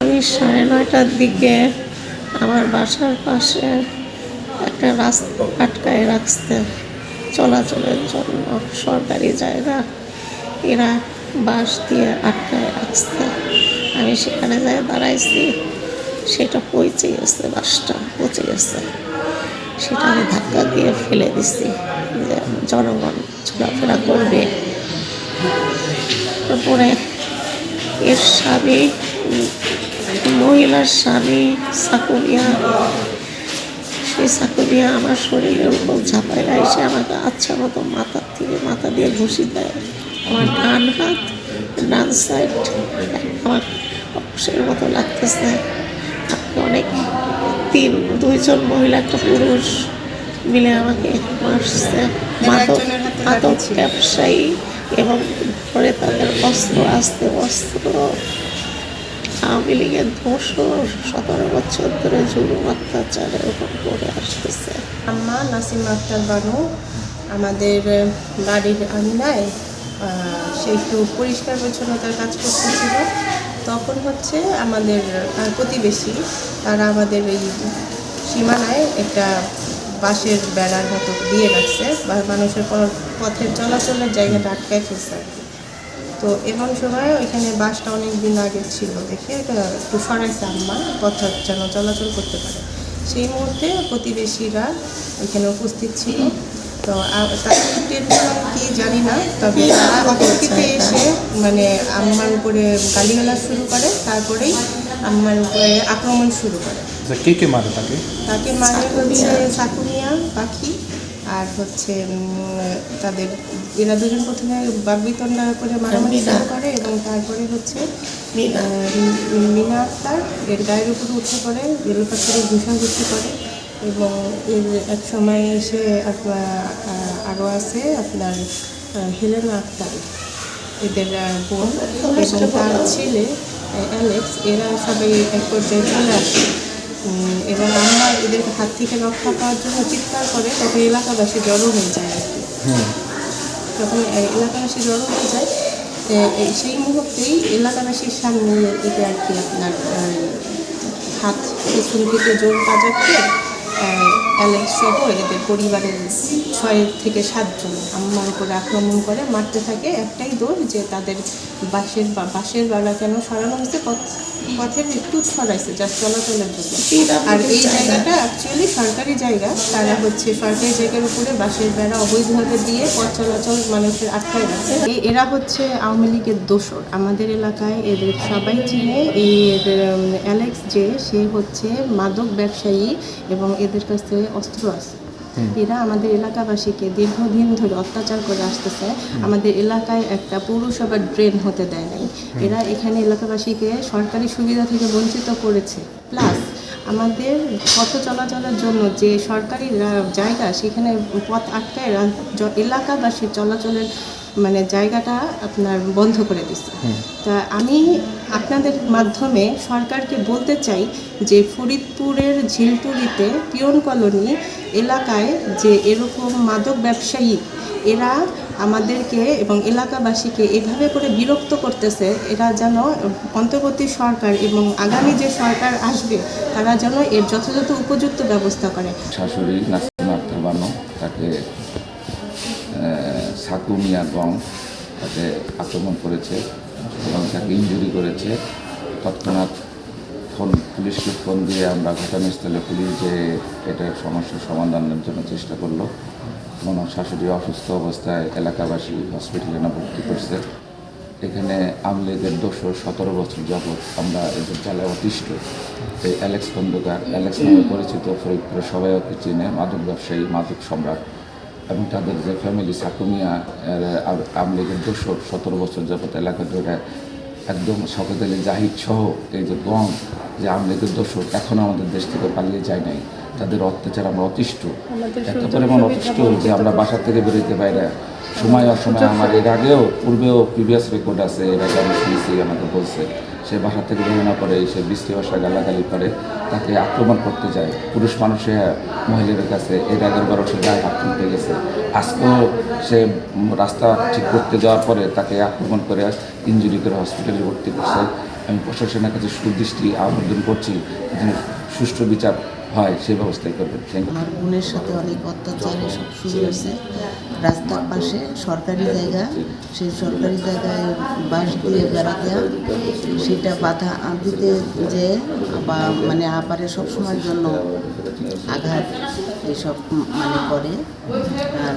আমি সাড়ে নয়টার দিকে আমার বাসার পাশে একটা রাস্তা আটকায় রাখছে চলাচলের জন্য। সরকারি জায়গা। এরা বাস দিয়ে আটকায় রাখছে। আমি সেখানে যাই দাঁড়াইছি, সেটা পচে গেছে বাসটা পচে গেছে। সেটা আমি ধাক্কা দিয়ে ফেলে দিছি যে জনগণ চলাফেরা করবে। তারপরে এর স্বামী মহিলার স্বামী সাকুরিয়া সেই সাকুরিয়া আমার শরীরের উপর ঝাঁপায় এসে আমাকে আচ্ছা মতো মাথার থেকে মাথা দিয়ে ঘুষি দেয়। আমার ডান হাত, ডান সাইড আমার অবশ্যের মতো লাগতেছে। আমাকে অনেক তিন দুইজন মহিলা একটা পুরুষ মিলে আমাকে মারছে। মাদক মাদক ব্যবসায়ী এবং পরে তাদের অস্ত্র আসতে অস্ত্র। আওয়ামী লীগের দোষর সতেরো বছর ধরে জুলুম অত্যাচারের উপর করে আসতেছে। আম্মা নাসিম আক্তার বানু আমাদের বাড়ির আঙিনায় সে একটু পরিষ্কার পরিচ্ছন্নতার কাজ করতেছিল। তখন হচ্ছে আমাদের প্রতিবেশী, তারা আমাদের এই সীমানায় একটা বাঁশের বেড়ার মতো দিয়ে রাখছে বা মানুষের পথের চলাচলের জায়গাটা আটকায় ফেলছে আর কি। তো এমন সময় ওইখানে বাসটা অনেক দিন আগে ছিল দেখে এটা একটু সরাইছে আম্মা, পথ যেন চলাচল করতে পারে সেই মুহূর্তে প্রতিবেশীরা ওইখানে উপস্থিত ছিল তো কি জানি না তবে তারা অতর্কিতে এসে মানে আম্মার উপরে গালিগালা শুরু করে তারপরেই আম্মার উপরে আক্রমণ শুরু করে। আচ্ছা কে কে মারে তাকে? তাকে মানে হচ্ছে সাকুনিয়া পাখি আর হচ্ছে তাদের এরা দুজন প্রথমে বাগবিতন্ডা করে মারামারি শুরু করে এবং তারপরে হচ্ছে মিনা। আক্তার এর গায়ের উপরে উঠে পড়ে এলোপাত করে ঘুষাঘুষি করে। এবং এর এক সময় এসে আপনার আরও আছে আপনার হেলেনা আক্তার এদের বোন এবং তার ছেলে অ্যালেক্স এরা সবাই এক পর্যায়ে চলে আসে। এবং আমরা এদের হাত থেকে রক্ষা পাওয়ার জন্য চিৎকার করে তখন এলাকাবাসী জড়ো হয়ে যায় আর কি। যখন এ- এলাকাবাসী জড়ো হয়ে যায় সেই মুহূর্তেই এলাকাবাসীর সামনে এতে আর কি আপনার হাত পিছন থেকে জোর 嗯 অ্যালেক্স সহ এদের পরিবারের ছয় থেকে সাতজন আম্মার উপরে আক্রমণ করে মারতে থাকে একটাই দোষ যে তাদের বাসের বা বাসের বেলা কেন সরানো হয়েছে পথ পথের একটু সরাইছে যা চলাচলের জন্য। আর এই জায়গাটা অ্যাকচুয়ালি সরকারি জায়গা। তারা হচ্ছে সরকারি জায়গার উপরে বাসের বেড়া অবৈধভাবে দিয়ে পথ চলাচল মানুষের আটকায় রাখছে এরা হচ্ছে আওয়ামী লীগের দোসর আমাদের এলাকায় এদের সবাই চিনে। এই এদের, অ্যালেক্স যে সে হচ্ছে মাদক ব্যবসায়ী এবং এদের কাছে অস্ত্র আছে। এরা আমাদের এলাকাবাসীকে দীর্ঘদিন ধরে অত্যাচার করে আসতেছে। আমাদের এলাকায় একটা পৌরসভার ড্রেন হতে দেয় নাই এরা এখানে এলাকাবাসীকে সরকারি সুবিধা থেকে বঞ্চিত করেছে। প্লাস আমাদের পথ চলাচলের জন্য যে সরকারি জায়গা সেখানে পথ আটকায় এলাকাবাসীর চলাচলের মানে জায়গাটা আপনার বন্ধ করে দিচ্ছে তা আমি আপনাদের মাধ্যমে সরকারকে বলতে চাই যে ফরিদপুরের ঝিলটুলিতে পিয়ন কলোনি এলাকায় যে এরকম মাদক ব্যবসায়ী এরা আমাদেরকে এবং এলাকাবাসীকে এভাবে করে বিরক্ত করতেছে এরা যেন অন্তর্বর্তী সরকার এবং আগামী যে সরকার আসবে তারা যেন এর যথাযথ উপযুক্ত ব্যবস্থা করে। শাশুড়ি নাসিমা তাকে সাকু মিয়া গং তাকে আক্রমণ করেছে এবং তাকে ইঞ্জুরি করেছে। তৎক্ষণাৎ ফোন, পুলিশকে ফোন দিয়ে আমরা ঘটনাস্থলে পুলিশ যে এটার সমস্যার সমাধানের জন্য চেষ্টা করল। আমার শাশুড়ি অসুস্থ অবস্থায় এলাকাবাসী হসপিটালে না ভর্তি করছে। এখানে আমলেদের দোষর সতেরো বছর যাবৎ আমরা এদের জ্বালায় অতিষ্ঠ। এই অ্যালেক্স খন্দকার, অ্যালেক্স নামে পরিচিত ফরিদপুরে সবাই ওকে চিনে মাদক ব্যবসায়ী, মাদক সম্রাট। এবং তাদের যে ফ্যামিলি সাকুমিয়া আমলেগের দোষর সতেরো বছর যাবৎ এলাকা জুড়ে একদম শকত আলী জাহিদ সহ এই যে গম যে আমলিগের দোষর এখনও আমাদের দেশ থেকে পালিয়ে যায় নাই। তাদের অত্যাচার আমরা অতিষ্ঠ। এত পরিমাণ অতিষ্ঠ যে আমরা বাসা থেকে বেরোতে বাইরে সময় অসময় আমার এর আগেও, পূর্বেও প্রিভিয়াস রেকর্ড আছে এর আগে আমি শুনছি আমাকে বলছে। সে বাসা থেকে বের না পড়ে সে বৃষ্টি ভাষা গালাগালি করে, তাকে আক্রমণ করতে যায়। পুরুষ মানুষে মহিলাদের কাছে এর আগের বারও সে গায়ে হাত তুলতে গেছে। আজকেও সে রাস্তা ঠিক করতে যাওয়ার পরে তাকে আক্রমণ করে ইঞ্জুরি করে হসপিটালে ভর্তি করছে। আমি প্রশাসনের কাছে সুদৃষ্টি আবেদন করছি। সুষ্ঠু বিচার হয় সেই ব্যবস্থাই করবেন আমার বোনের সাথে অনেক অত্যাচার এসব শুরু হয়েছে। রাস্তার পাশে সরকারি জায়গা সেই সরকারি জায়গায় বাঁশ দিয়ে বেড়া দেওয়া সেটা বাধা দিতে যে বা মানে আপারে সবসময়ের জন্য আঘাত এসব মানে করে। আর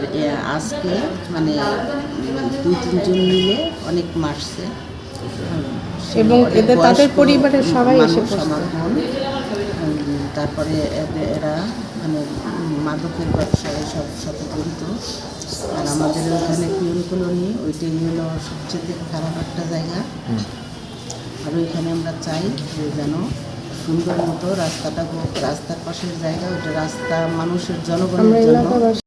আজকে মানে দুই তিনজন মিলে অনেক মারছে। এবং এদের তাদের পরিবারের সবাই এসে মানুষ, পড়ছে। আমার বোন উম, তারপরে এরা মানে মাদকের ব্যবসা এসব সাথে জড়িত। আর আমাদের ওখানে পিউন কলোনি ওইটাই হলো সবচেয়ে খারাপ একটা জায়গা। আর ওইখানে আমরা চাই যে যেন সুন্দর মতো রাস্তাটা রাস্তার পাশের জায়গা ওইটা রাস্তা মানুষের জনগণের জন্য